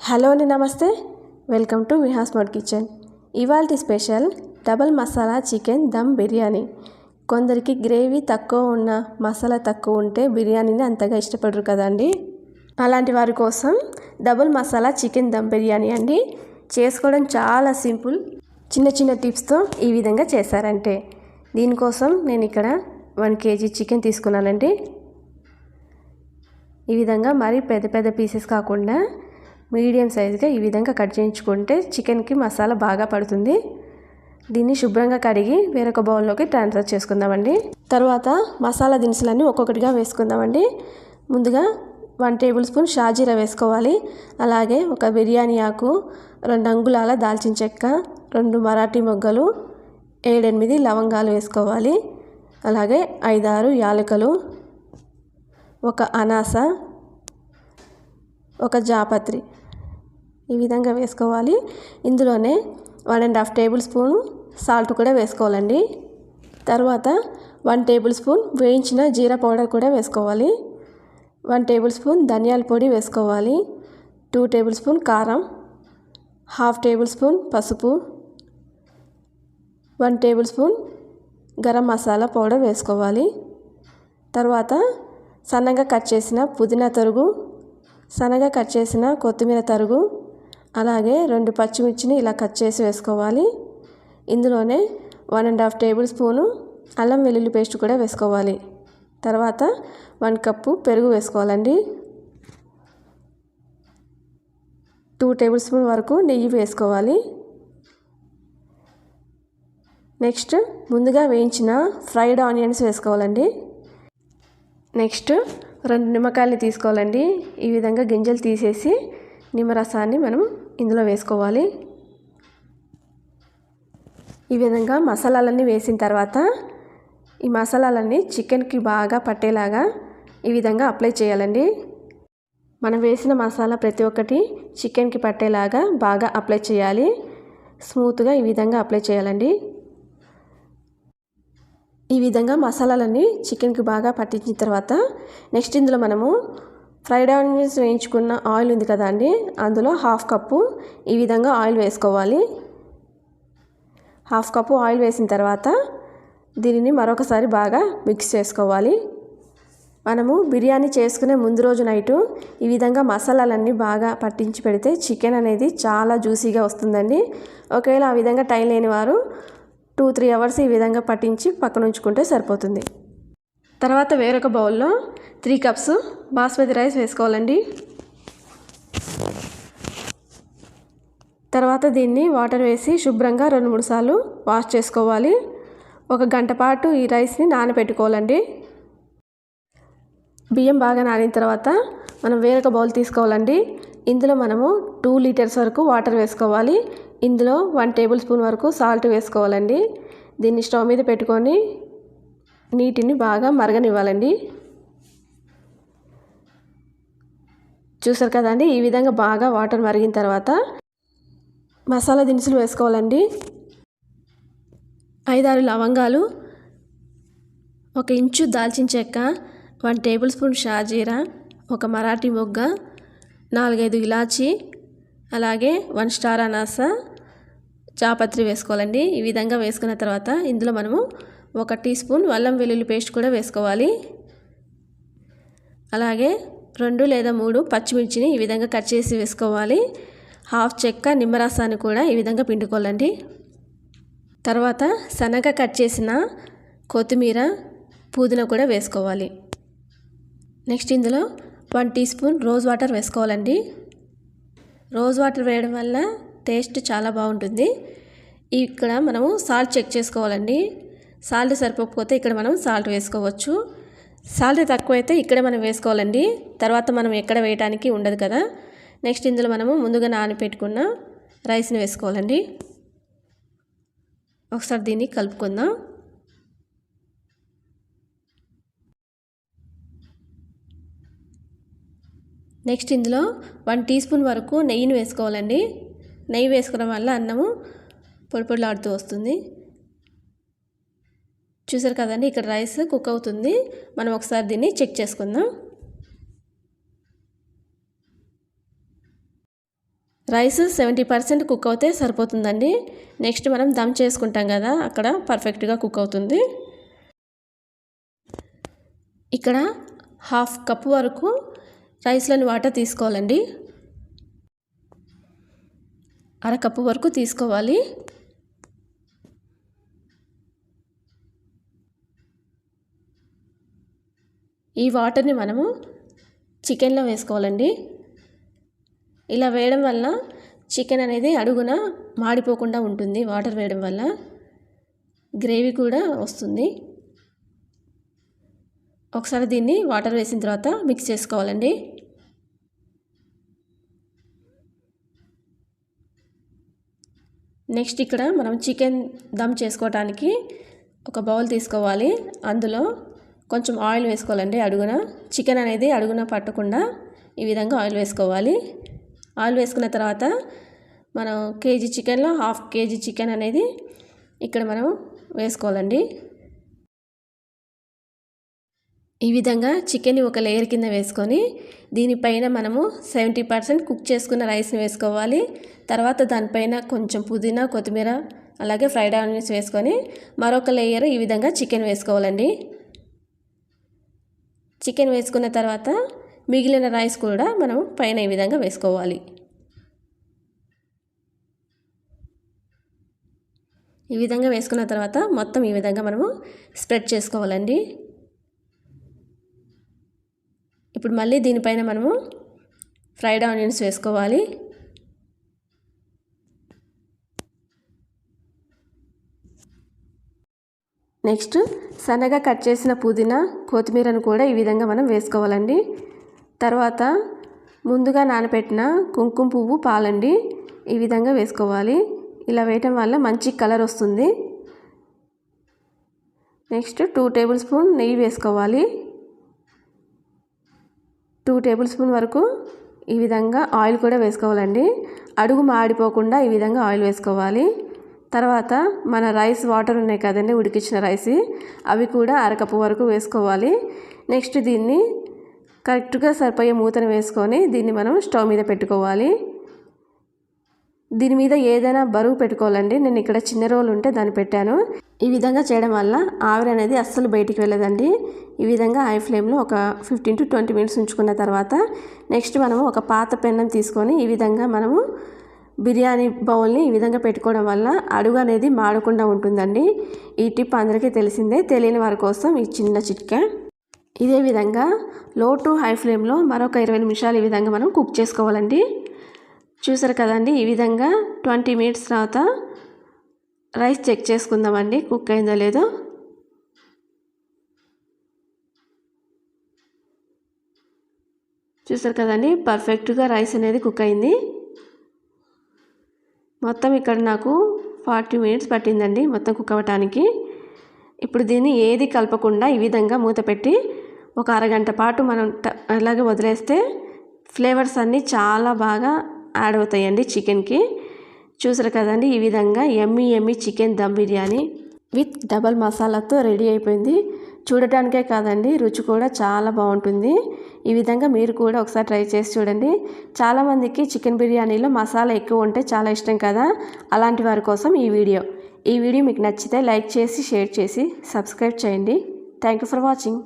Hello అండి నమస్తే. Welcome to Vihas mod kitchen. ఇవాళ special double masala chicken dum biryani. కొందరికి గ్రేవీ తక్కువ ఉన్న మసాలా తక్కువ ఉంటే బిర్యానీని అంతగా ఇష్టపడరు కదండి అలాంటి వారి కోసం డబుల్ మసాలా చికెన్ దమ్ బిర్యానీ అండి. చేసుకోవడం చాలా సింపుల్. చిన్న చిన్న టిప్స్తో ఈ విధంగా చేశారంటే. దీనికోసం నేను ఇక్కడ వన్ కేజీ చికెన్ తీసుకున్నానండి. ఈ విధంగా మరీ పెద్ద పెద్ద పీసెస్ కాకుండా మీడియం సైజుగా ఈ విధంగా కట్ చేయించుకుంటే చికెన్కి మసాలా బాగా పడుతుంది. దీన్ని శుభ్రంగా కడిగి వేరొక బౌల్లోకి ట్రాన్స్ఫర్ చేసుకుందామండి. తర్వాత మసాలా దినుసులన్నీ ఒక్కొక్కటిగా వేసుకుందామండి. ముందుగా వన్ టేబుల్ స్పూన్ షాజీరా వేసుకోవాలి. అలాగే ఒక బిర్యానీ ఆకు రెండు అంగుళాల దాల్చిన చెక్క రెండు మరాఠీ మొగ్గలు ఏడెనిమిది లవంగాలు వేసుకోవాలి. అలాగే ఐదారు యాలకులు ఒక అనాస ఒక జాపత్రి. ఈ విధంగా వేసుకోవాలి. ఇందులోనే one and half tablespoon salt కూడా వేసుకోవాలండి. తర్వాత వన్ టేబుల్ స్పూన్ వేయించిన జీరా పౌడర్ కూడా వేసుకోవాలి. వన్ టేబుల్ స్పూన్ ధనియాల పొడి వేసుకోవాలి. టూ టేబుల్ స్పూన్ కారం. హాఫ్ టేబుల్ స్పూన్ పసుపు. One tablespoon garam masala powder వేసుకోవాలి. తర్వాత సన్నగా కట్ చేసిన పుదీనా తరుగు సన్నగా కట్ చేసిన కొత్తిమీర తరుగు అలాగే రెండు పచ్చిమిర్చిని ఇలా కట్ చేసి వేసుకోవాలి. ఇందులోనే one and half tablespoon అల్లం వెల్లుల్లి పేస్ట్ కూడా వేసుకోవాలి. తర్వాత వన్ కప్పు పెరుగు వేసుకోవాలండి. టూ టేబుల్ స్పూన్ వరకు నెయ్యి వేసుకోవాలి. నెక్స్ట్ ముందుగా వేయించిన ఫ్రైడ్ ఆనియన్స్ వేసుకోవాలండి. నెక్స్ట్ రెండు నిమ్మకాయలు తీసుకోవాలండి. ఈ విధంగా గింజలు తీసేసి నిమ్మరసాన్ని మనం ఇందులో వేసుకోవాలి. ఈ విధంగా మసాలాలన్నీ వేసిన తర్వాత ఈ మసాలాలన్నీ చికెన్కి బాగా పట్టేలాగా ఈ విధంగా అప్లై చేయాలండి. మనం వేసిన మసాలా ప్రతి ఒక్కటి చికెన్కి పట్టేలాగా బాగా అప్లై చేయాలి. స్మూత్గా ఈ విధంగా అప్లై చేయాలండి. ఈ విధంగా మసాలాలన్నీ చికెన్కి బాగా పట్టించిన తర్వాత నెక్స్ట్ ఇందులో మనము ఫ్రైడ్ ఆనియన్స్ వేయించుకున్న ఆయిల్ ఉంది కదా అండి అందులో హాఫ్ కప్పు ఈ విధంగా ఆయిల్ వేసుకోవాలి. హాఫ్ కప్పు ఆయిల్ వేసిన తర్వాత దీనిని మరొకసారి బాగా మిక్స్ చేసుకోవాలి. మనము బిర్యానీ చేసుకునే ముందు రోజు నైటు ఈ విధంగా మసాలాలన్నీ బాగా పట్టించి పెడితే చికెన్ అనేది చాలా జ్యూసీగా వస్తుందండి. ఒకవేళ ఆ విధంగా టైం లేని వారు టూ త్రీ అవర్స్ ఈ విధంగా పట్టించి పక్కన ఉంచుకుంటే సరిపోతుంది. తర్వాత వేరొక బౌల్లో త్రీ కప్స్ బాస్మతి రైస్ వేసుకోవాలండి. తర్వాత దీన్ని వాటర్ వేసి శుభ్రంగా రెండు మూడు సార్లు వాష్ చేసుకోవాలి. ఒక గంట పాటు ఈ రైస్ని నానబెట్టుకోవాలండి. బియ్యం బాగా నానిన తర్వాత మనం వేరొక బౌల్ తీసుకోవాలండి. ఇందులో మనము టూ లీటర్స్ వరకు వాటర్ వేసుకోవాలి. ఇందులో వన్ టేబుల్ స్పూన్ వరకు సాల్ట్ వేసుకోవాలండి. దీన్ని స్టవ్ మీద పెట్టుకొని నీటిని బాగా మరగనివ్వాలండి. చూసారు కదండి? ఈ విధంగా బాగా వాటర్ మరిగిన తర్వాత మసాలా దినుసులు వేసుకోవాలండి. ఐదారు లవంగాలు ఒక ఇంచు దాల్చిన చెక్క వన్ టేబుల్ స్పూన్ షాజీరా ఒక మరాఠీ మొగ్గ నాలుగైదు ఇలాచి అలాగే వన్ స్టార్ అనాస చాపత్రి వేసుకోవాలండి. ఈ విధంగా వేసుకున్న తర్వాత ఇందులో మనము ఒక టీ స్పూన్ అల్లం వెల్లుల్లి పేస్ట్ కూడా వేసుకోవాలి. అలాగే రెండు లేదా మూడు పచ్చిమిర్చిని ఈ విధంగా కట్ చేసి వేసుకోవాలి. హాఫ్ చెక్క నిమ్మరసాన్ని కూడా ఈ విధంగా పిండుకోవాలండి. తర్వాత సన్నగా కట్ చేసిన కొత్తిమీర పుదీనా కూడా వేసుకోవాలి. నెక్స్ట్ ఇందులో one teaspoon rose water వేసుకోవాలండి. రోజ్ వాటర్ వేయడం వల్ల టేస్ట్ చాలా బాగుంటుంది. ఇక్కడ మనము సాల్ట్ చెక్ చేసుకోవాలండి. సాల్ట్ సరిపోకపోతే ఇక్కడ మనం సాల్ట్ వేసుకోవచ్చు. సాల్ట్ తక్కువైతే ఇక్కడే మనం వేసుకోవాలండి. తర్వాత మనం ఎక్కడ వేయడానికి ఉండదు కదా. నెక్స్ట్ ఇందులో మనము ముందుగా నానబెట్టుకున్న రైస్ని వేసుకోవాలండి. ఒకసారి దీన్ని కలుపుకుందాం. నెక్స్ట్ ఇందులో వన్ టీ స్పూన్ వరకు నెయ్యిని వేసుకోవాలండి. నెయ్యి వేసుకోవడం వల్ల అన్నము పొడిపొడిలాడుతూ వస్తుంది. చూసారు కదండి ఇక్కడ రైస్ కుక్ అవుతుంది. మనం ఒకసారి దీన్ని చెక్ చేసుకుందాం. రైస్ సెవెంటీ పర్సెంట్ కుక్ అవుతే సరిపోతుందండి. నెక్స్ట్ మనం దమ్ చేసుకుంటాం కదా అక్కడ పర్ఫెక్ట్గా కుక్ అవుతుంది. ఇక్కడ హాఫ్ కప్ వరకు రైస్లోని వాటర్ తీసుకోవాలండి. అర కప్పు వరకు తీసుకోవాలి. ఈ వాటర్ని మనము చికెన్లో వేసుకోవాలండి. ఇలా వేయడం వల్ల చికెన్ అనేది అడుగున మాడిపోకుండా ఉంటుంది. వాటర్ వేయడం వల్ల గ్రేవీ కూడా వస్తుంది. ఒకసారి దీన్ని వాటర్ వేసిన తర్వాత మిక్స్ చేసుకోవాలండి. నెక్స్ట్ ఇక్కడ మనం చికెన్ దమ్ చేసుకోవటానికి ఒక బౌల్ తీసుకోవాలి. అందులో కొంచెం ఆయిల్ వేసుకోవాలండి. అడుగున చికెన్ అనేది అడుగున పట్టకుండా ఈ విధంగా ఆయిల్ వేసుకోవాలి. ఆయిల్ వేసుకున్న తర్వాత మనం కేజీ చికెన్లో హాఫ్ కేజీ చికెన్ అనేది ఇక్కడ మనం వేసుకోవాలండి. ఈ విధంగా చికెన్ని ఒక లేయర్ కింద వేసుకొని దీనిపైన మనము సెవెంటీ పర్సెంట్ కుక్ చేసుకున్న రైస్ని వేసుకోవాలి. తర్వాత దానిపైన కొంచెం పుదీనా కొత్తిమీర అలాగే ఫ్రైడ్ ఆనియన్స్ వేసుకొని మరొక లేయర్ ఈ విధంగా చికెన్ వేసుకోవాలండి. చికెన్ వేసుకున్న తర్వాత మిగిలిన రైస్ కూడా మనం పైన ఈ విధంగా వేసుకోవాలి. ఈ విధంగా వేసుకున్న తర్వాత మొత్తం ఈ విధంగా మనము స్ప్రెడ్ చేసుకోవాలండి. ఇప్పుడు మళ్ళీ దీనిపైన మనము ఫ్రైడ్ ఆనియన్స్ వేసుకోవాలి. నెక్స్ట్ సన్నగా కట్ చేసిన పుదీనా కొత్తిమీరను కూడా ఈ విధంగా మనం వేసుకోవాలండి. తర్వాత ముందుగా నానబెట్టిన కుంకుమ పువ్వు పాలండి. ఈ విధంగా వేసుకోవాలి. ఇలా వేయటం వల్ల మంచి కలర్ వస్తుంది. నెక్స్ట్ టూ టేబుల్ స్పూన్ నెయ్యి వేసుకోవాలి. టూ టేబుల్ స్పూన్ వరకు ఈ విధంగా ఆయిల్ కూడా వేసుకోవాలండి. అడుగు మాడిపోకుండా ఈ విధంగా ఆయిల్ వేసుకోవాలి. తర్వాత మన రైస్ వాటర్ ఉన్నాయి కదండి ఉడికించిన రైస్. అవి కూడా అరకప్పు వరకు వేసుకోవాలి. నెక్స్ట్ దీన్ని కరెక్ట్గా సరిపోయే మూతను వేసుకొని దీన్ని మనం స్టవ్ మీద పెట్టుకోవాలి. దీని మీద ఏదైనా బరువు పెట్టుకోవాలండి. నేను ఇక్కడ చిన్న రోలు ఉంటే దాన్ని పెట్టాను. ఈ విధంగా చేయడం వల్ల ఆవిరి అనేది అస్సలు బయటికి వెళ్ళదండి. ఈ విధంగా హై ఫ్లేమ్లో ఒక ఫిఫ్టీన్ టు ట్వంటీ మినిట్స్ ఉంచుకున్న తర్వాత నెక్స్ట్ మనము ఒక పాత పెన్నం తీసుకొని ఈ విధంగా మనము బిర్యానీ బౌల్ని ఈ విధంగా పెట్టుకోవడం వల్ల అడుగు అనేది మాడకుండా ఉంటుందండి. ఈ టిప్ అందరికీ తెలిసిందే తెలియని వారి కోసం ఈ చిన్న చిట్కా. ఇదే విధంగా లో టు హై ఫ్లేమ్లో మరొక ఇరవై నిమిషాలు ఈ విధంగా మనం కుక్ చేసుకోవాలండి. చూసారు కదండి ఈ విధంగా ట్వంటీ మినిట్స్ తర్వాత రైస్ చెక్ చేసుకుందామండి కుక్ అయిందో లేదో. చూసారు కదండి పర్ఫెక్ట్గా రైస్ అనేది కుక్ అయింది. మొత్తం ఇక్కడ నాకు ఫార్టీ మినిట్స్ పట్టిందండి మొత్తం కుక్ అవ్వటానికి. ఇప్పుడు దీన్ని ఏది కలపకుండా ఈ విధంగా మూత పెట్టి ఒక అరగంట పాటు మనం అలాగే వదిలేస్తే ఫ్లేవర్స్ అన్నీ చాలా బాగా యాడ్ అవుతాయండి చికెన్కి. చూసారు కదండి ఈ విధంగా ఎమ్మి ఎమ్మి chicken dum biryani with double మసాలాతో రెడీ అయిపోయింది. చూడటానికే కాదండి రుచి కూడా చాలా బాగుంటుంది. ఈ విధంగా మీరు కూడా ఒకసారి ట్రై చేసి చూడండి. చాలామందికి చికెన్ బిర్యానీలో మసాలా ఎక్కువ ఉంటే చాలా ఇష్టం కదా? అలాంటి వారి కోసం ఈ వీడియో. ఈ వీడియో మీకు నచ్చితే లైక్ చేసి షేర్ చేసి సబ్స్క్రైబ్ చేయండి. Thank you for watching.